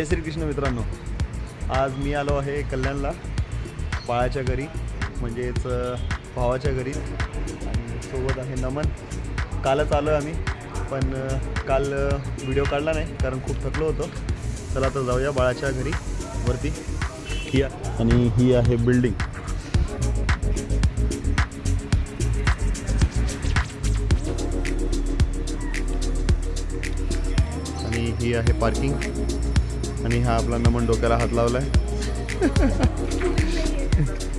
जय श्रीकृष्ण मित्रांनो. आज मी आलो आहे कल्याणला बाळाच्या घरी म्हणजेच भावाच्या घरी. आणि सोबत आहे नमन. कालच आलो आम्ही पण काल व्हिडिओ काढला नाही कारण खूप थकलो होतो. चला आता जाऊया बाळाच्या घरी वरती. ही आणि ही आहे बिल्डिंग. आणि ही आहे पार्किंग. आणि हा आपला नमन डोक्याला हात लावलाय.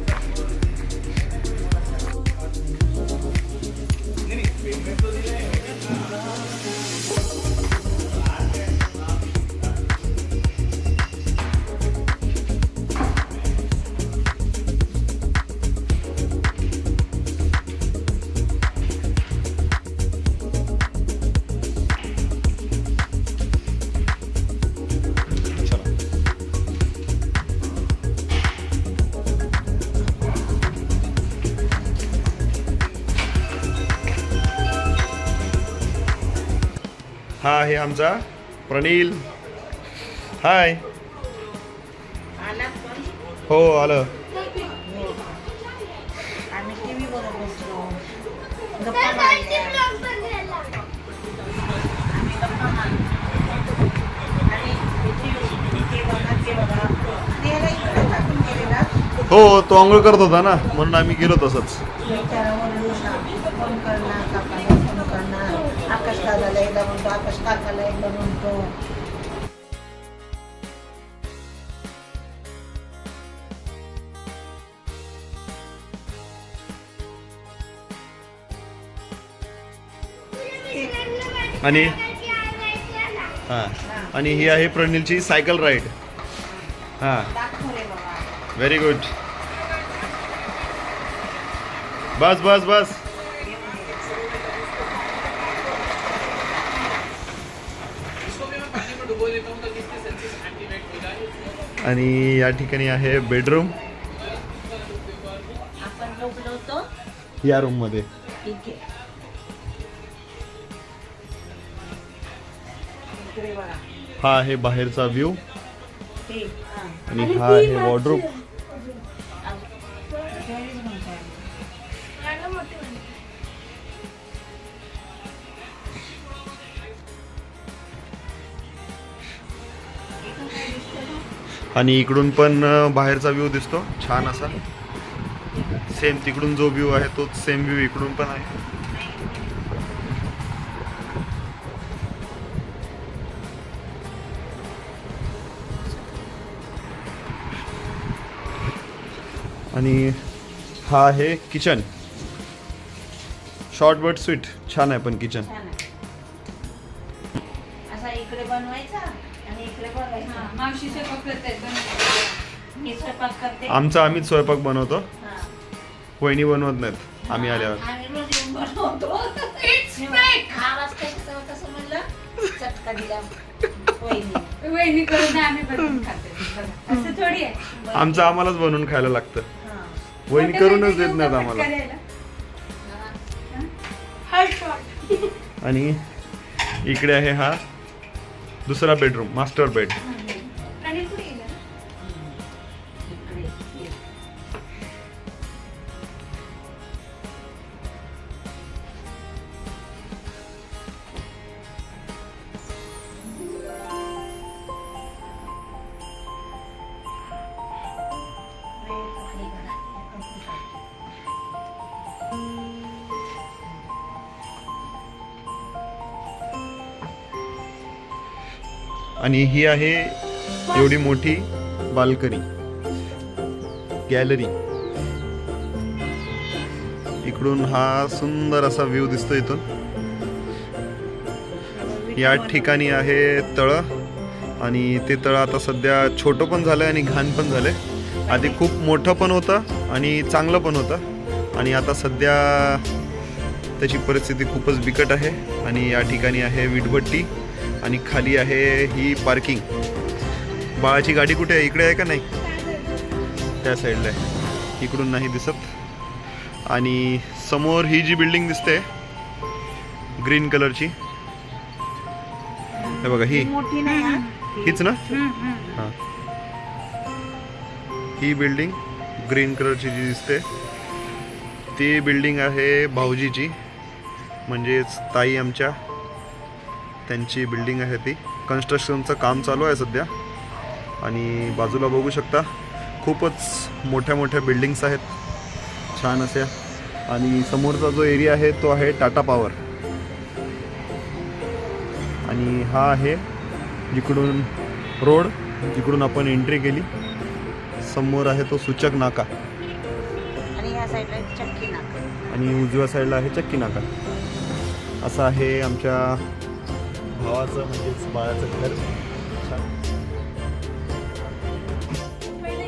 ते बघा आणि याला इकडे टाकून गेलेला. हो तो आंघोळ करत होता ना म्हणून आम्ही गेलो तसंच. आकाश दादाला एकदा म्हणतो आकाश काकाला एकदा म्हणतो. आणि? हां. आणि ही आहे प्रणीलची सायकल राईड. हां. व्हेरी गुड बस बस बस. आणि या ठिकाणी आहे बेडरूम. या रूममध्ये. हा आहे बाहेरचा व्ह्यू हां आणि हा आहे वॉर्डरूम आणि इकडून पण बाहेरचा व्ह्यू दिसतो. छान असा. सेम तिकडून जो व्ह्यू आहे तोच सेम व्ह्यू इकडून पण आहे. आणि हा आहे किचन शॉर्ट बट स्वीट छान आहे पण किचन इकडे मावशी स्वयंपाक करतायत मी स्वयंपाक करते. आमचा आम्हीच स्वयंपाक बनवतो. हां. वहिनी बनवत नाहीत आम्ही आल्यावर. आम्ही रोज येऊन बनवतो. मी म्हण- वाजता कसं कसं म्हणलं चटका दिला वहिनी. वहिनी करून आम्ही बनवून खातो. असं थोडी आहे. आमचं आम्हालाच बनवून खायला लागतं. हां. वहिनी मोठ्या करूनच देत नाहीत आम्हाला. करायला. आणि इकडे आहे हा दुसरा बेडरूम मास्टर बेड आणि ही आहे एवढी मोठी बालकनी. गॅलरी. इकडून हा सुंदर असा व्ह्यू दिसतो इथून. या ठिकाणी आहे तळं आणि ते तळं आता सध्या छोटं पण झालंय आणि घाण पण झालंय. आधी खूप मोठं पण होतं आणि चांगलं पण होतं. आणि आता सध्या त्याची परिस्थिती खूपच बिकट आहे. आणि या ठिकाणी आहे विटभट्टी. आणि खाली आहे ही पार्किंग बाळाची गाडी कुठे आहे? इकडे आहे का नाही? त्या साईडला आहे. इकडून नाही दिसत. आणि समोर ही जी बिल्डिंग दिसते ग्रीन कलरची हे बघा ही. हा हीच ना. हां. ही बिल्डिंग ग्रीन कलरची जी दिसते ती बिल्डिंग आहे भाऊजीची. म्हणजेच ताई आमच्या. त्यांची बिल्डिंग आहे ती. कन्स्ट्रक्शनचं काम चालू आहे सध्या. आणि बाजूला बघू शकता खूपच मोठ्या मोठ्या बिल्डिंग्स आहेत. छान अशा. आणि समोरचा जो एरिया आहे तो आहे टाटा पॉवर आणि हा आहे जिकडून रोड जिकडून आपण एंट्री केली. समोर आहे तो सूचक नाका. आणि उजव्या साईडला आहे चक्की नाका. असं आहे आमच्या भावाचं म्हणजेच बाळाचं घर. छान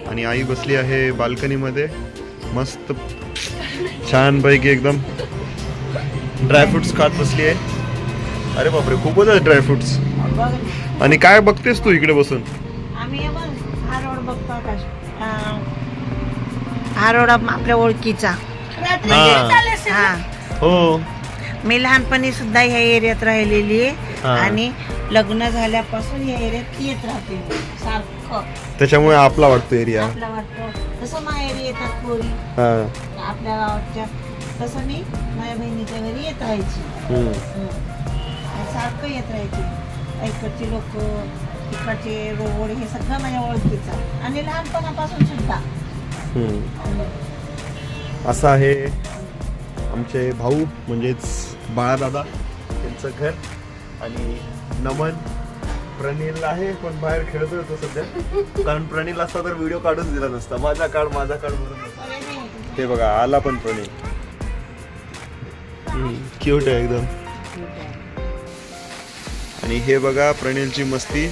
आणि आई बसली आहे बाल्कनीमध्ये. मस्त. छानपैकी एकदम. ड्रायफ्रुट्स खात बसली आहे. अरे बापरे खूपच आहे ड्रायफ्रुट्स आणि काय बघतेस तू इकडे बसून? आम्ही हे रोड आपल्या ओळखीचा. हा. मी लहानपणी सुद्धा ह्या एरियात राहिलेली आहे. हा. आणि लग्न झाल्यापासून या एरियात येत राहते मी सारखं. त्याच्यामुळे आपला वाटतो एरिया. आपला वाटतं. तसं माहेरी येतात पोरी. हा. आपल्या गावाच्या तसं मी माझ्या बहिणीच्या घरी येत राहायची. हम्म. हं. सारखं येत राहायची. इकडची लोक इकडचे रोड हे सगळं माझ्या ओळखीचं. आणि लहानपणापासून सुद्धा. हम्म. असं आहे. आमचे भाऊ म्हणजेच बाळादादा त्यांचं घर. आणि नमन प्रणील आहे पण बाहेर खेळतोय तो सध्या. कारण प्रणील असता तर व्हिडिओ काढून दिला नसता. माझा काढ माझा काढ म्हणून. ते बघा आला पण प्रणील. क्यूट आहे एकदम. आणि हे बघा प्रणीलची मस्ती.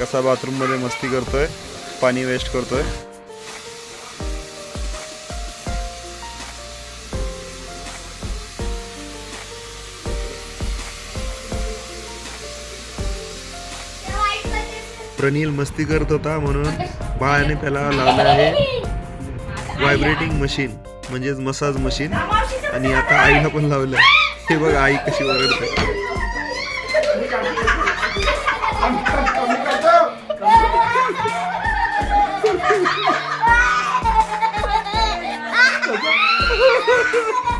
कसा बाथरूममध्ये मस्ती करतोय पाणी वेस्ट करतोय. प्रनील मस्ती करत होता म्हणून बाळाने त्याला लावलं आहे व्हायब्रेटिंग मशीन म्हणजेच मसाज मशीन आणि आता आईला पण लावलं. हे बघ आई कशी ओरडते.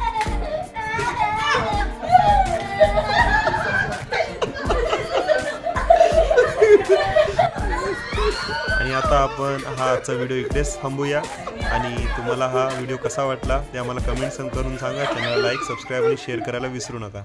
आत्ता आता आपण हा आजचा व्हिडिओ इकडेच थांबूया. आणि तुम्हाला हा व्हिडिओ कसा वाटला ते आम्हाला कमेंट्स करून सांगा. चॅनल लाईक सबस्क्राईब आणि शेअर करायला विसरू नका.